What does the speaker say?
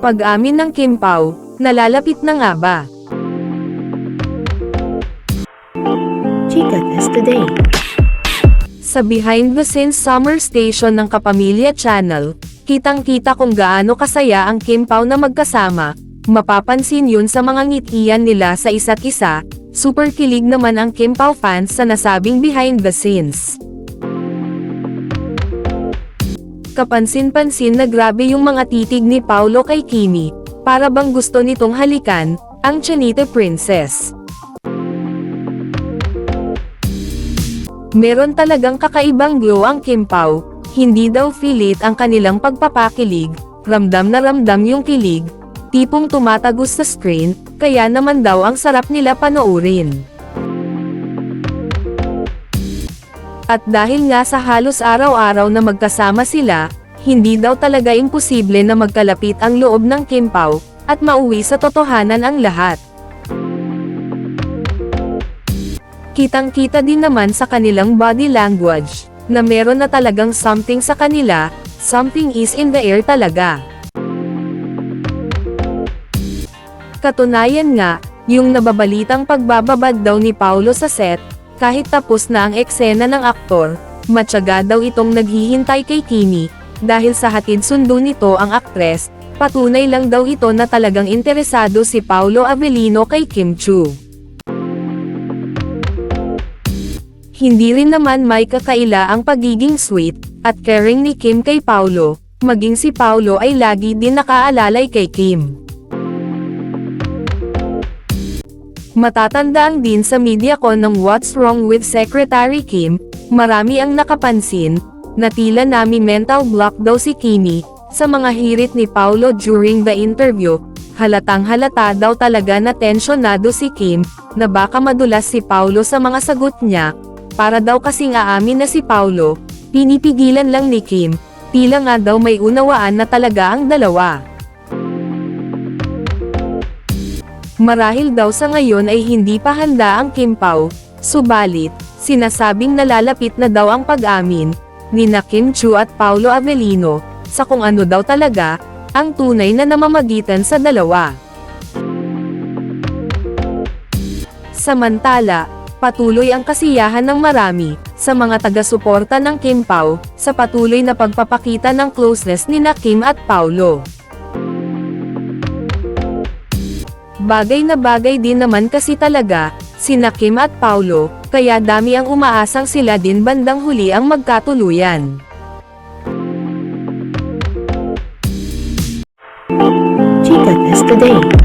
Pag-amin ng Kim Pao, nalalapit na nga ba? Chica Test Today. Sa behind the scenes summer station ng Kapamilya Channel, kitang-kita kung gaano kasaya ang Kim Pao na magkasama, mapapansin yun sa mga ngitian nila sa isa't isa, super kilig naman ang Kim Pao fans sa nasabing behind the scenes. Kapansin-pansin na grabe yung mga titig ni Paulo kay Kimi, para bang gusto nitong halikan, ang Chanita Princess. Meron talagang kakaibang glow ang Kim Pao, hindi daw pilit ang kanilang pagpapakilig, ramdam na ramdam yung kilig, tipong tumatagos sa screen, kaya naman daw ang sarap nila panoorin. At dahil nga sa halos araw-araw na magkasama sila, hindi daw talaga imposible na magkalapit ang loob ng Kim Pao, at mauwi sa totohanan ang lahat. Kitang-kita din naman sa kanilang body language, na meron na talagang something sa kanila, something is in the air talaga. Katunayan nga, yung nababalitang pagbababad daw ni Paulo sa set, kahit tapos na ang eksena ng aktor, matyaga daw itong naghihintay kay Kimi, dahil sa hatid sundo nito ang aktres, patunay lang daw ito na talagang interesado si Paulo Avellino kay Kim Chu. Hindi rin naman may kakaila ang pagiging sweet, at caring ni Kim kay Paulo, maging si Paulo ay lagi din nakaalalay kay Kim. Matatandaan din sa media ko ng What's Wrong with Secretary Kim, marami ang nakapansin, na tila nami mental block daw si Kimi, sa mga hirit ni Paulo during the interview, halatang halata daw talaga na tensyonado si Kim, na baka madulas si Paulo sa mga sagot niya, para daw kasing aamin na si Paulo, pinipigilan lang ni Kim, tila nga daw may unawaan na talaga ang dalawa. Marahil daw sa ngayon ay hindi pa handa ang Kim subalit, sinasabing nalalapit na daw ang pag-amin, ni na Kim Chu at Paulo Avellino, sa kung ano daw talaga, ang tunay na namamagitan sa dalawa. Samantala, patuloy ang kasiyahan ng marami, sa mga taga-suporta ng Kim sa patuloy na pagpapakita ng closeness ni na Kim at Paulo. Bagay na bagay din naman kasi talaga, sina Kim at Paulo, kaya dami ang umaasang sila din bandang huli ang magkatuluyan. Chica Test Today.